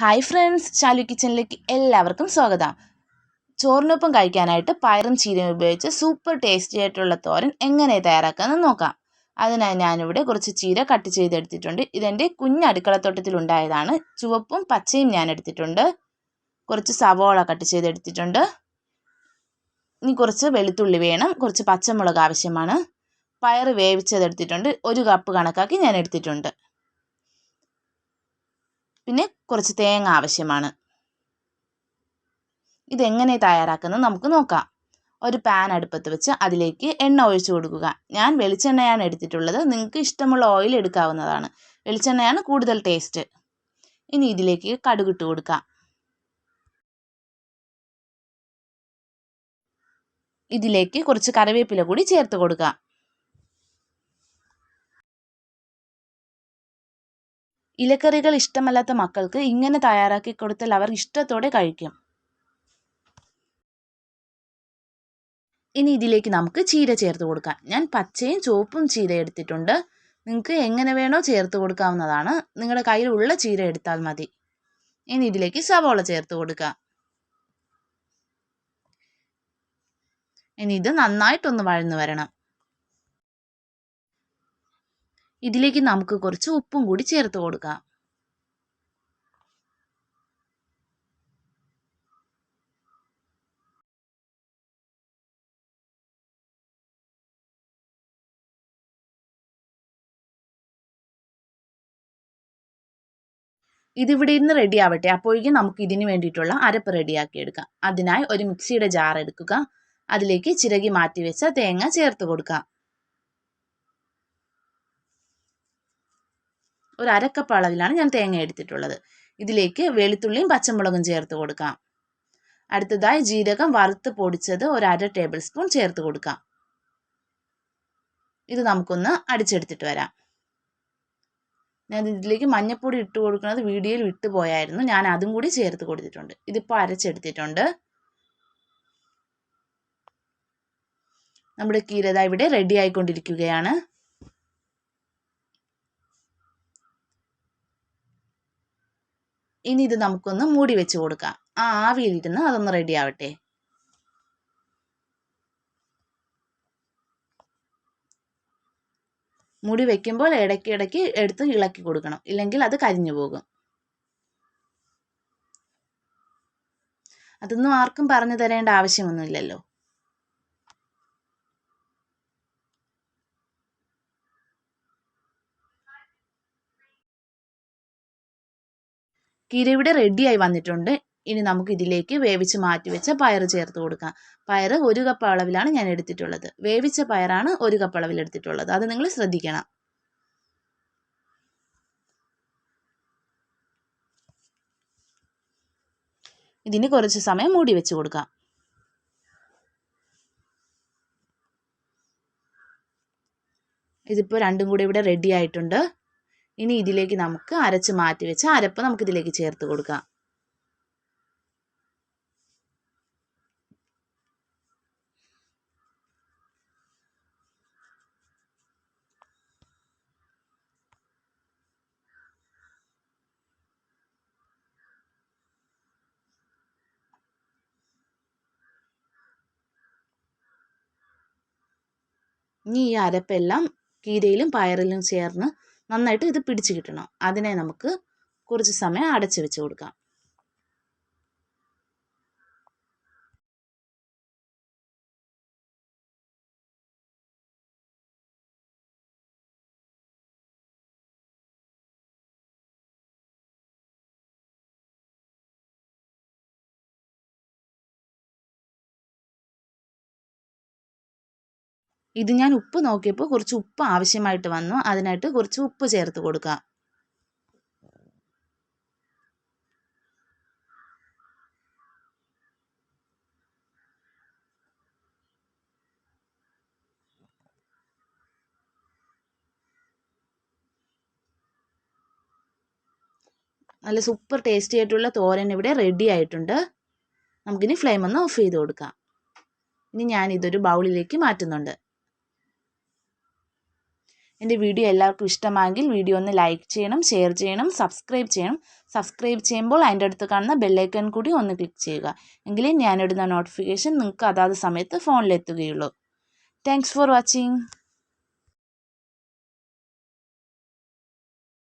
Hi friends Shalu കിച്ചണിലേക്ക് എല്ലാവർക്കും സ്വാഗതം. ചോറിനൊപ്പം കഴിക്കാനായിട്ട് പയറും ചീരയും ഉപയോഗിച്ച് സൂപ്പർ ടേസ്റ്റി ആയിട്ടുള്ള തോരൻ എങ്ങനെ തയ്യാറാക്കാമെന്ന് നോക്കാം. അതിനായി ഞാനിവിടെ കുറച്ച് ചീര കട്ട് ചെയ്തെടുത്തിട്ടുണ്ട്. ഇതെന്റെ കുഞ്ഞ് അടുക്കളത്തോട്ടത്തിൽ ഉണ്ടായതാണ്. ചുവപ്പും പച്ചയും ഞാൻ എടുത്തിട്ടുണ്ട്. കുറച്ച് സവോള കട്ട് ചെയ്തെടുത്തിട്ടുണ്ട്. ഇനി കുറച്ച് വെളുത്തുള്ളി വേണം. കുറച്ച് പച്ചമുളക് ആവശ്യമാണ്. പയർ വേവിച്ചതെടുത്തിട്ടുണ്ട്. ഒരു കപ്പ് കണക്കാക്കി ഞാൻ എടുത്തിട്ടുണ്ട്. പിന്നെ കുറച്ച് തേങ്ങ ആവശ്യമാണ്. ഇതെങ്ങനെ തയ്യാറാക്കുന്നത് നമുക്ക് നോക്കാം. ഒരു പാൻ അടുപ്പത്ത് വെച്ച് അതിലേക്ക് എണ്ണ ഒഴിച്ചു കൊടുക്കുക. ഞാൻ വെളിച്ചെണ്ണയാണ് എടുത്തിട്ടുള്ളത്. നിങ്ങൾക്ക് ഇഷ്ടമുള്ള ഓയിൽ എടുക്കാവുന്നതാണ്. വെളിച്ചെണ്ണയാണ് കൂടുതൽ ടേസ്റ്റ് ഇനി ഇതിലേക്ക് കടുകിട്ട് കൊടുക്കാം. ഇതിലേക്ക് കുറച്ച് കറിവേപ്പില കൂടി ചേർത്ത് കൊടുക്കാം. ഇലക്കറികൾ ഇഷ്ടമല്ലാത്ത മക്കൾക്ക് ഇങ്ങനെ തയ്യാറാക്കി കൊടുത്താൽ അവർ ഇഷ്ടത്തോടെ കഴിക്കും. ഇനി ഇതിലേക്ക് നമുക്ക് ചീര ചേർത്ത് കൊടുക്കാം. ഞാൻ പച്ചയും ചുവപ്പും ചീര എടുത്തിട്ടുണ്ട്. നിങ്ങൾക്ക് എങ്ങനെ വേണോ ചേർത്ത് കൊടുക്കാവുന്നതാണ്. നിങ്ങളുടെ കയ്യിലുള്ള ചീര എടുത്താൽ മതി. ഇനി ഇതിലേക്ക് സവോള ചേർത്ത് കൊടുക്കാം. ഇനി ഇത് നന്നായിട്ടൊന്ന് വഴന്നു വരണം. ഇതിലേക്ക് നമുക്ക് കുറച്ച് ഉപ്പും കൂടി ചേർത്ത് കൊടുക്കാം. ഇതിവിടെ ഇരുന്ന് റെഡി ആവട്ടെ. അപ്പോഴേക്കും നമുക്ക് ഇതിന് വേണ്ടിയിട്ടുള്ള അരപ്പ് റെഡിയാക്കി എടുക്കാം. അതിനായി ഒരു മിക്സിയുടെ ജാർ എടുക്കുക. അതിലേക്ക് ചിരകി മാറ്റി വെച്ച തേങ്ങ ചേർത്ത് കൊടുക്കുക ഒരു അരക്കപ്പ് അളവിലാണ് ഞാൻ തേങ്ങ എടുത്തിട്ടുള്ളത്. ഇതിലേക്ക് വെളുത്തുള്ളിയും പച്ചമുളകും ചേർത്ത് കൊടുക്കാം. അടുത്തതായി ജീരകം വറുത്ത് പൊടിച്ചത് ഒരു അര ടേബിൾ സ്പൂൺ ചേർത്ത് കൊടുക്കാം. ഇത് നമുക്കൊന്ന് അടിച്ചെടുത്തിട്ട് വരാം. ഞാൻ ഇതിലേക്ക് മഞ്ഞൾപ്പൊടി ഇട്ട് കൊടുക്കുന്നത് വീഡിയോയിൽ വിട്ടുപോയായിരുന്നു ഞാൻ അതും കൂടി ചേർത്ത് കൊടുത്തിട്ടുണ്ട്. ഇതിപ്പോൾ അരച്ചെടുത്തിട്ടുണ്ട്. നമ്മുടെ കീരത ഇവിടെ റെഡി ആയിക്കൊണ്ടിരിക്കുകയാണ്. ഇനി ഇത് നമുക്കൊന്ന് മൂടി വെച്ച് കൊടുക്കാം. ആ ആവിയിലിരുന്ന് അതൊന്ന് റെഡി ആവട്ടെ. മുടി വെക്കുമ്പോൾ ഇടയ്ക്ക് ഇടയ്ക്ക് എടുത്ത് ഇളക്കി കൊടുക്കണം. ഇല്ലെങ്കിൽ അത് കരിഞ്ഞു പോകും. അതൊന്നും ആർക്കും പറഞ്ഞു തരേണ്ട ആവശ്യമൊന്നുമില്ലല്ലോ. ഇവിടെ റെഡിയായി വന്നിട്ടുണ്ട്. ഇനി നമുക്ക് ഇതിലേക്ക് വേവിച്ച് മാറ്റി വെച്ച പയർ ചേർത്ത് കൊടുക്കാം. പയർ ഒരു കപ്പ് അളവിലാണ് ഞാൻ എടുത്തിട്ടുള്ളത്. വേവിച്ച പയറാണ് ഒരു കപ്പ് അളവിൽ എടുത്തിട്ടുള്ളത്. അത് നിങ്ങൾ ശ്രദ്ധിക്കണം. ഇതിന് കുറച്ച് സമയം മൂടി വെച്ച് കൊടുക്കാം. ഇതിപ്പോൾ രണ്ടും കൂടി ഇവിടെ റെഡി ആയിട്ടുണ്ട്. ഇനി ഇതിലേക്ക് നമുക്ക് അരച്ച് മാറ്റി വെച്ച അരപ്പ് നമുക്ക് ഇതിലേക്ക് ചേർത്ത് കൊടുക്കാം. ഇനി ഈ അരപ്പെല്ലാം കീരയിലും പയറിലും ചേർന്ന് നന്നായിട്ട് ഇത് പിടിച്ച് കിട്ടണം. അതിനെ നമുക്ക് കുറച്ച് സമയം അടച്ചു വെച്ച് കൊടുക്കാം. ഇത് ഞാൻ ഉപ്പ് നോക്കിയപ്പോൾ കുറച്ച് ഉപ്പ് ആവശ്യമായിട്ട് വന്നു. അതിനായിട്ട് കുറച്ച് ഉപ്പ് ചേർത്ത് കൊടുക്കാം. നല്ല സൂപ്പർ ടേസ്റ്റി ആയിട്ടുള്ള തോരൻ ഇവിടെ റെഡി ആയിട്ടുണ്ട്. നമുക്കിനി ഫ്ലെയിം ഒന്ന് ഓഫ് ചെയ്ത് കൊടുക്കാം. ഇനി ഞാൻ ഇതൊരു ബൗളിലേക്ക് മാറ്റുന്നുണ്ട്. എന്റെ വീഡിയോ എല്ലാവർക്കും ഇഷ്ടമായെങ്കിൽ വീഡിയോ ഒന്ന് ലൈക്ക് ചെയ്യണം ഷെയർ ചെയ്യണം സബ്സ്ക്രൈബ് ചെയ്യണം. സബ്സ്ക്രൈബ് ചെയ്യുമ്പോൾ അതിന്റെ അടുത്ത് കാണുന്ന ബെല്ലൈക്കൺ കൂടി ഒന്ന് ക്ലിക്ക് ചെയ്യുക. എങ്കിലേ ഞാനിടുന്ന നോട്ടിഫിക്കേഷൻ നിങ്ങൾക്ക് അതാത് സമയത്ത് ഫോണിലെത്തുകയുള്ളൂ താങ്ക്സ് ഫോർ വാച്ചിങ്